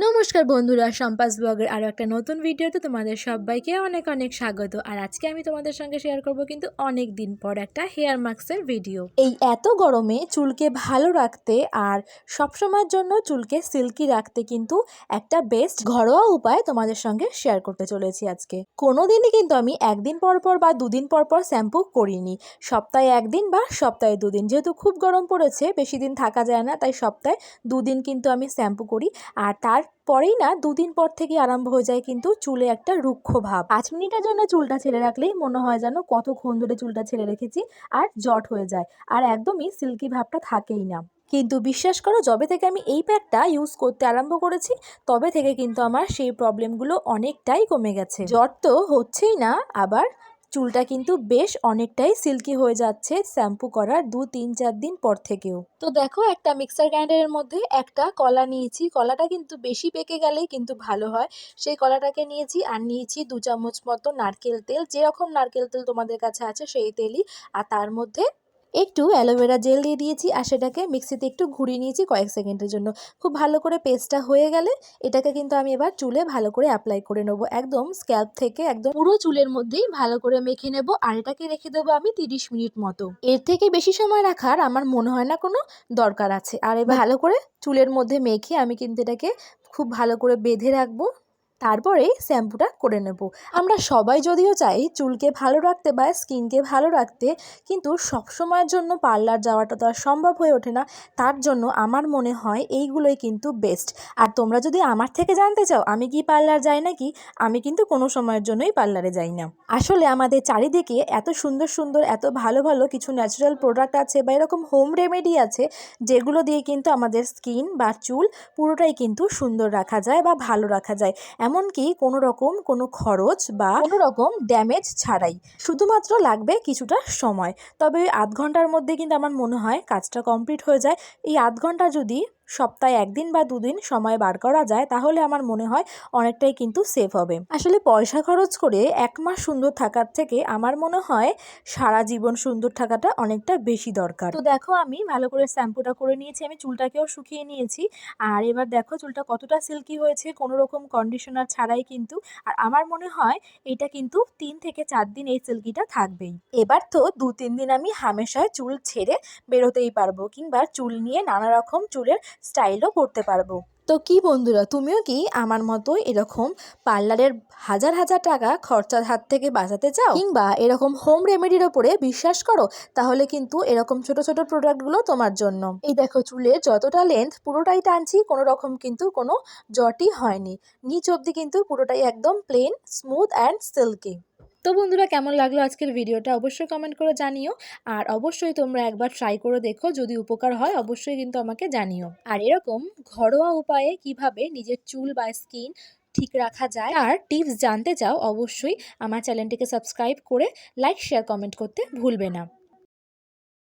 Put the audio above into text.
নমস্কার বন্ধুরা সম্পাস ব্লগের আরও একটা নতুন ভিডিওতে তোমাদের সবাইকে অনেক অনেক স্বাগত। আর আজকে আমি তোমাদের সঙ্গে শেয়ার করব কিন্তু অনেক দিন পর একটা হেয়ার মাস্কের ভিডিও এই এত গরমে চুলকে ভালো রাখতে আর সবসময়ের জন্য চুলকে সিল্কি রাখতে কিন্তু একটা বেস্ট ঘরোয়া উপায় তোমাদের সঙ্গে শেয়ার করতে চলেছি আজকে। কোনো দিনই কিন্তু আমি একদিন পর পর বা দুদিন পর পর শ্যাম্পু করিনি। সপ্তাহে একদিন বা সপ্তাহে দুদিন। যেহেতু খুব গরম পড়েছে, বেশি দিন থাকা যায় না, তাই সপ্তাহে দুদিন কিন্তু আমি শ্যাম্পু করি। আর তারপরেই না দুদিন পর থেকে আরম্ভ হয়ে যায় কিন্তু চুলে একটা রুক্ষ ভাব। পাঁচ মিনিটের জন্য চুলটা ছেড়ে রাখলেই মনে হয় যেন কতক্ষণ ধরে চুলটা ছেড়ে রেখেছি আর জট হয়ে যায় আর একদমই সিল্কি ভাবটা থাকেই না। কিন্তু বিশ্বাস করো, যবে থেকে আমি এই প্যাকটা ইউজ করতে আরম্ভ করেছি, তবে থেকে কিন্তু আমার সেই প্রবলেমগুলো অনেকটাই কমে গেছে। জট তো হচ্ছেই না, আবার চুলটা কিন্তু বেশ অনেকটাই সিল্কি হয়ে যাচ্ছে শ্যাম্পু করার দু তিন চার দিন পর থেকেও। তো দেখো একটা মিক্সার গ্রাইন্ডারের মধ্যে একটা কলা নিয়েছি। কলাটা কিন্তু বেশি পেকে গেলেই কিন্তু ভালো হয়। সেই কলাটাকে নিয়েছি আর নিয়েছি দু চামচ মতো নারকেল তেল। যেরকম নারকেল তেল তোমাদের কাছে আছে সেই তেলই। আর তার মধ্যে একটু অ্যালোভেরা জেল দিয়ে দিয়েছি আর সেটাকে মিক্সিতে একটু ঘুরিয়ে নিয়েছি কয়েক সেকেন্ডের জন্য। খুব ভালো করে পেস্টটা হয়ে গেলে এটাকে কিন্তু আমি এবার চুলে ভালো করে অ্যাপ্লাই করে নেব। একদম স্ক্যাল্প থেকে একদম পুরো চুলের মধ্যেই ভালো করে মেখে নেব আর এটাকে রেখে দেবো আমি তিরিশ মিনিট মতো। এর থেকে বেশি সময় রাখার আমার মনে হয় না কোনো দরকার আছে। আর এবার ভালো করে চুলের মধ্যে মেখে আমি কিন্তু এটাকে খুব ভালো করে বেঁধে রাখব। তারপরে শ্যাম্পুটা করে নেব। আমরা সবাই যদিও চাই চুলকে ভালো রাখতে বা স্কিনকে ভালো রাখতে, কিন্তু সব সময়ের জন্য পার্লার যাওয়াটা তো আর সম্ভব হয়ে ওঠে না। তার জন্য আমার মনে হয় এইগুলোই কিন্তু বেস্ট। আর তোমরা যদি আমার থেকে জানতে চাও, আমি কি পার্লার যাই নাকি, আমি কিন্তু কোনো সময়ের জন্যই পার্লারে যাই না। আসলে আমাদের চারিদিকে এত সুন্দর সুন্দর, এত ভালো ভালো কিছু ন্যাচারাল প্রোডাক্ট আছে বা এরকম হোম রেমেডি আছে, যেগুলো দিয়ে কিন্তু আমাদের স্কিন বা চুল পুরোটাই কিন্তু সুন্দর রাখা যায় বা ভালো রাখা যায়। এমনকি কোনো রকম কোনো খরচ বা কোনো রকম ড্যামেজ ছাড়াই। শুধুমাত্র লাগবে কিছুটা সময়। তবে ওই আধ ঘণ্টার মধ্যে কিন্তু আমার মনে হয় কাজটা কমপ্লিট হয়ে যায়। এই আধ ঘণ্টা যদি সপ্তাহে একদিন বা দুদিন সময় বার করা যায়, তাহলে আমার মনে হয় অনেকটাই কিন্তু সেভ হবে। আসলে পয়সা খরচ করে এক মাস সুন্দর থাকার থেকে আমার মনে হয় সারা জীবন সুন্দর থাকাটা অনেকটা বেশি দরকার। তো দেখো আমি ভালো করে শ্যাম্পুটা করে নিয়েছি, আমি চুলটাকেও শুকিয়ে নিয়েছি। আর এবার দেখো চুলটা কতটা সিল্কি হয়েছে, কোনো রকম কন্ডিশনার ছাড়াই কিন্তু। আর আমার মনে হয় এটা কিন্তু তিন থেকে চার দিন এই সিল্কিটা থাকবেই। এবার তো দু তিন দিন আমি হামেশায় চুল ছেড়ে বেরোতেই পারব, কিংবা চুল নিয়ে নানা রকম চুলের স্টাইলও করতে পারব। তো কি বন্ধুরা, তুমিও কি আমার মতো এরকম পার্লারের হাজার হাজার টাকা খরচার হাত থেকে বাঁচাতে চাও? কিংবা এরকম হোম রেমেডির ওপরে বিশ্বাস করো? তাহলে কিন্তু এরকম ছোট ছোট প্রোডাক্টগুলো তোমার জন্য। এই দেখো চুলের যতটা লেন্থ পুরোটাই টানছি, কোনো রকম কিন্তু কোনো জটই হয়নি। নিচ অবধি কিন্তু পুরোটাই একদম প্লেন স্মুথ অ্যান্ড সিল্কি তো বন্ধুরা, কেমন লাগল আজকের ভিডিওটা অবশ্যই কমেন্ট করে জানিও। আর অবশ্যই তোমরা একবার ট্রাই করে দেখো, যদি উপকার হয় অবশ্যই কিন্তু আমাকে জানিও। আর এরকম ঘরোয়া উপায়ে কীভাবে নিজের চুল বা স্কিন ঠিক রাখা যায় আর টিপস জানতে চাও অবশ্যই আমার চ্যানেলটিকে সাবস্ক্রাইব করে লাইক শেয়ার কমেন্ট করতে ভুলবে না।